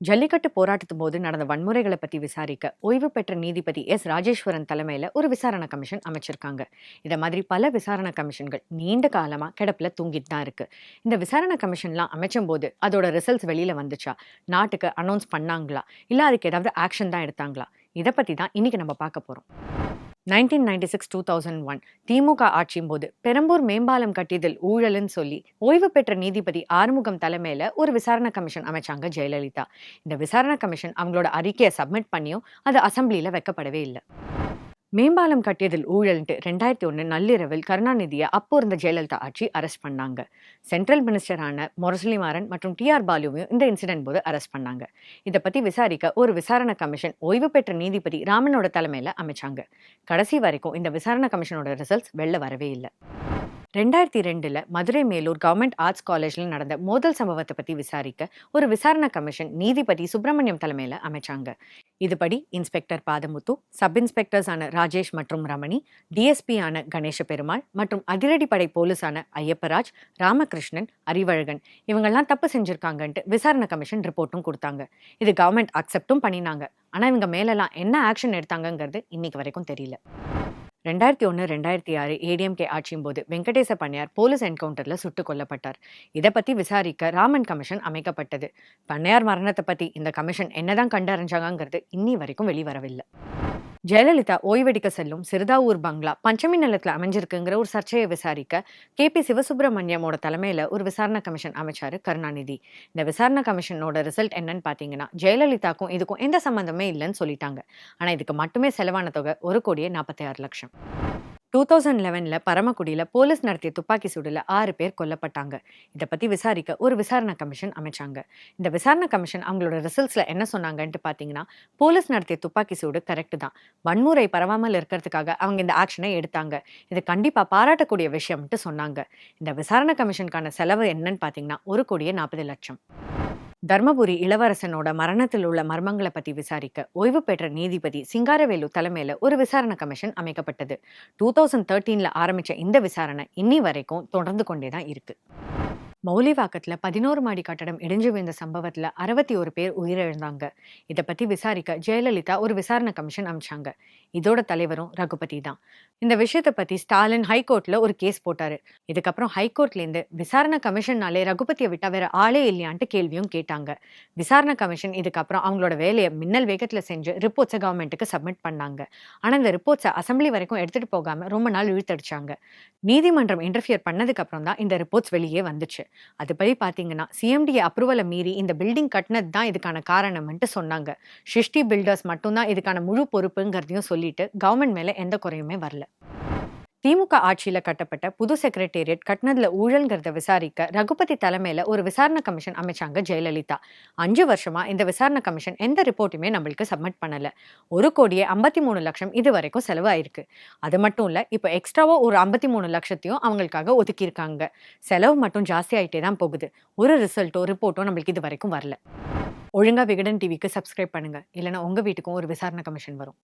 ஜல்லிக்கட்டு போராட்டத்து போது நடந்த வன்முறைகளை பத்தி விசாரிக்க ஓய்வு பெற்ற நீதிபதி எஸ். ராஜேஸ்வரன் தலைமையில ஒரு விசாரணை கமிஷன் அமைச்சிருக்காங்க. இதை மாதிரி பல விசாரணை கமிஷன்கள் நீண்ட காலமா கிடப்புல தூங்கிட்டு தான் இருக்கு. இந்த விசாரணை கமிஷன்லாம் அமைச்சும் போது அதோட ரிசல்ட்ஸ் வெளியில வந்துச்சா? நாட்டுக்கு அனௌன்ஸ் பண்ணாங்களா? இல்ல அதுக்கு ஏதாவது ஆக்ஷன் தான் எடுத்தாங்களா? இதை பற்றி தான் இன்னைக்கு நம்ம பார்க்க போறோம். Nineteen ninety six two thousand one DMK ஆட்சியும் போது பெரம்பூர் மேம்பாலம் கட்டியதில் ஊழல்னு சொல்லி ஓய்வு பெற்ற நீதிபதி ஆறுமுகம் தலைமையில ஒரு விசாரணை கமிஷன் அமைச்சாங்க ஜெயலலிதா. இந்த விசாரணை கமிஷன் அவங்களோட அறிக்கையை சப்மிட் பண்ணியும் அது அசம்பிளியில வைக்கப்படவே இல்லை. மேம்பாலம் கட்டியதில் ஊழல்ட்டு ரெண்டாயிரத்தி ஒன்று நள்ளிரவில் கருணாநிதியை அப்போ இருந்த ஜெயலலிதா ஆட்சி அரெஸ்ட் பண்ணாங்க. சென்ட்ரல் மினிஸ்டரான முரசலிமாறன் மற்றும் டி ஆர் பாலுவையும் இந்த இன்சிடென்ட் போது அரெஸ்ட் பண்ணாங்க. இதை பற்றி விசாரிக்க ஒரு விசாரணை கமிஷன் ஓய்வு பெற்ற நீதிபதி ராமனோட தலைமையில் அமைச்சாங்க. கடைசி வரைக்கும் இந்த விசாரணை கமிஷனோட ரிசல்ட்ஸ் வெளில வரவே இல்லை. ரெண்டாயிரத்தி ரெண்டில் மதுரை மேலூர் கவர்மெண்ட் ஆர்ட்ஸ் காலேஜில் நடந்த மோதல் சம்பவத்தை பற்றி விசாரிக்க ஒரு விசாரணை கமிஷன் நீதிபதி சுப்பிரமணியம் தலைமையில் அமைச்சாங்க. இதுபடி இன்ஸ்பெக்டர் பாதமுத்து சப் இன்ஸ்பெக்டர்ஸான ராஜேஷ் மற்றும் ரமணி டிஎஸ்பி ஆன கணேச பெருமாள் மற்றும் அதிரடிப்படை போலீஸான ஐயப்பராஜ் ராமகிருஷ்ணன் அறிவழகன் இவங்கெல்லாம் தப்பு செஞ்சுருக்காங்கன்ட்டு விசாரணை கமிஷன் ரிப்போர்ட்டும் கொடுத்தாங்க. இது கவர்மெண்ட் அக்செப்டும் பண்ணினாங்க. ஆனால் இவங்க மேலெல்லாம் என்ன ஆக்ஷன் எடுத்தாங்கங்கிறது இன்னைக்கு வரைக்கும் தெரியல. ரெண்டாயிரத்தி ஒன்று ரெண்டாயிரத்தி ஆறு ஏடிஎம்கே ஆட்சியும் போது வெங்கடேச பண்ணையார் போலீஸ் என்கவுண்டரில் சுட்டுக் கொல்லப்பட்டார். இதை பற்றி விசாரிக்க ராமன் கமிஷன் அமைக்கப்பட்டது. பண்ணையார் மரணத்தை பற்றி இந்த கமிஷன் என்னதான் கண்டறிஞ்சாங்கிறது இன்னி வரைக்கும் வெளிவரவில்லை. ஜெயலலிதா ஓய்வெடுக்க செல்லும் சிறுதாவூர் பங்களா பஞ்சமி நிலத்தில் அமைஞ்சிருக்குங்கிற ஒரு சர்ச்சையை விசாரிக்க கே பி சிவசுப்பிரமணியமோட தலைமையில் ஒரு விசாரணை கமிஷன் அமைச்சாரு கருணாநிதி. இந்த விசாரணை கமிஷனோட ரிசல்ட் என்னன்னு பார்த்தீங்கன்னா ஜெயலலிதாக்கும் இதுக்கும் எந்த சம்மந்தமே இல்லைன்னு சொல்லிட்டாங்க. ஆனால் இதுக்கு மட்டுமே செலவான தொகை ஒரு கோடியே நாற்பத்தி ஆறு லட்சம். டூ தௌசண்ட் லெவனில் பரமக்குடியில் போலீஸ் நடத்திய துப்பாக்கி சூடில் ஆறு பேர் கொல்லப்பட்டாங்க. இதை பற்றி விசாரிக்க ஒரு விசாரணை கமிஷன் அமைச்சாங்க. இந்த விசாரணை கமிஷன் அவங்களோட ரிசல்ட்ஸில் என்ன சொன்னாங்கன்ட்டு பார்த்தீங்கன்னா போலீஸ் நடத்திய துப்பாக்கி சூடு கரெக்டு தான். வன்முறை பரவாமல் இருக்கிறதுக்காக அவங்க இந்த ஆக்ஷனை எடுத்தாங்க. இது கண்டிப்பாக பாராட்டக்கூடிய விஷயம்ட்டு சொன்னாங்க. இந்த விசாரணை கமிஷனுக்கான செலவு என்னன்னு பார்த்தீங்கன்னா ஒரு கோடியே நாற்பது லட்சம். தர்மபுரி இளவரசனோட மரணத்தில் உள்ள மர்மங்களை பத்தி விசாரிக்க ஓய்வு பெற்ற நீதிபதி சிங்காரவேலு தலைமையில ஒரு விசாரணை கமிஷன் அமைக்கப்பட்டது. டூ தௌசண்ட் தேர்ட்டீன்ல ஆரம்பிச்ச இந்த விசாரணை இன்னி வரைக்கும் தொடர்ந்து கொண்டே தான் இருக்கு. மௌலிவாக்கத்தில் பதினோரு மாடி கட்டடம் இடிஞ்சு விழுந்த சம்பவத்தில் அறுபத்தி ஒரு பேர் உயிரிழந்தாங்க. இதை பற்றி விசாரிக்க ஜெயலலிதா ஒரு விசாரணை கமிஷன் அமைச்சாங்க. இதோட தலைவரும் ரகுபதி தான். இந்த விஷயத்தை பற்றி ஸ்டாலின் ஹைகோர்ட்டில் ஒரு கேஸ் போட்டார். இதுக்கப்புறம் ஹைகோர்ட்லேருந்து விசாரணை கமிஷன்னாலே ரகுபதியை விட்டால் வேற ஆளே இல்லையான்ட்டு கேள்வியும் கேட்டாங்க. விசாரணை கமிஷன் இதுக்கப்புறம் அவங்களோட வேலையை மின்னல் வேகத்தில் செஞ்சு ரிப்போர்ட்ஸை கவர்மெண்ட்டுக்கு சப்மிட் பண்ணாங்க. ஆனால் இந்த ரிப்போர்ட்ஸை அசம்பிளி வரைக்கும் எடுத்துகிட்டு போகாமல் ரொம்ப நாள் இழுத்தடிச்சாங்க. நீதிமன்றம் இன்டர்ஃபியர் பண்ணதுக்கப்புறம் தான் இந்த ரிப்போர்ட்ஸ் வெளியே வந்துச்சு. அதுபடி பார்த்தீங்கன்னா சிஎம்டிஏ அப்ரூவலை மீறி இந்த பில்டிங் கட்டினது தான் இதுக்கான காரணம்ன்ட்டு சொன்னாங்க. ஷிஷ்டி பில்டர்ஸ் மட்டும்தான் இதுக்கான முழு பொறுப்புங்கிறதையும் சொல்லிட்டு கவர்மெண்ட் மேலே எந்த குறையுமே வரல. திமுக ஆட்சியில் கட்டப்பட்ட புது செக்ரட்டேரியட் கட்டினதில் ஊழல்ங்கிறத விசாரிக்க ரகுபதி தலைமையில் ஒரு விசாரணை கமிஷன் அமைச்சாங்க ஜெயலலிதா. அஞ்சு வருஷமா இந்த விசாரணை கமிஷன் எந்த ரிப்போர்ட்டுமே நம்மளுக்கு சப்மிட் பண்ணலை. ஒரு கோடியே ஐம்பத்தி மூணு லட்சம் இது வரைக்கும் செலவாயிருக்கு. அது மட்டும் இல்லை இப்போ எக்ஸ்ட்ராவாக ஒரு ஐம்பத்தி மூணு லட்சத்தையும் அவங்களுக்காக ஒதுக்கியிருக்காங்க. செலவு மட்டும் ஜாஸ்தி ஆகிட்டே தான் போகுது. ஒரு ரிசல்ட்டோ ரிப்போர்ட்டோ நம்மளுக்கு இது வரைக்கும் வரல. ஒழுங்காக விகடன் டிவிக்கு சப்ஸ்கிரைப் பண்ணுங்க. இல்லைன்னா உங்கள் வீட்டுக்கும் ஒரு விசாரணை கமிஷன் வரும்.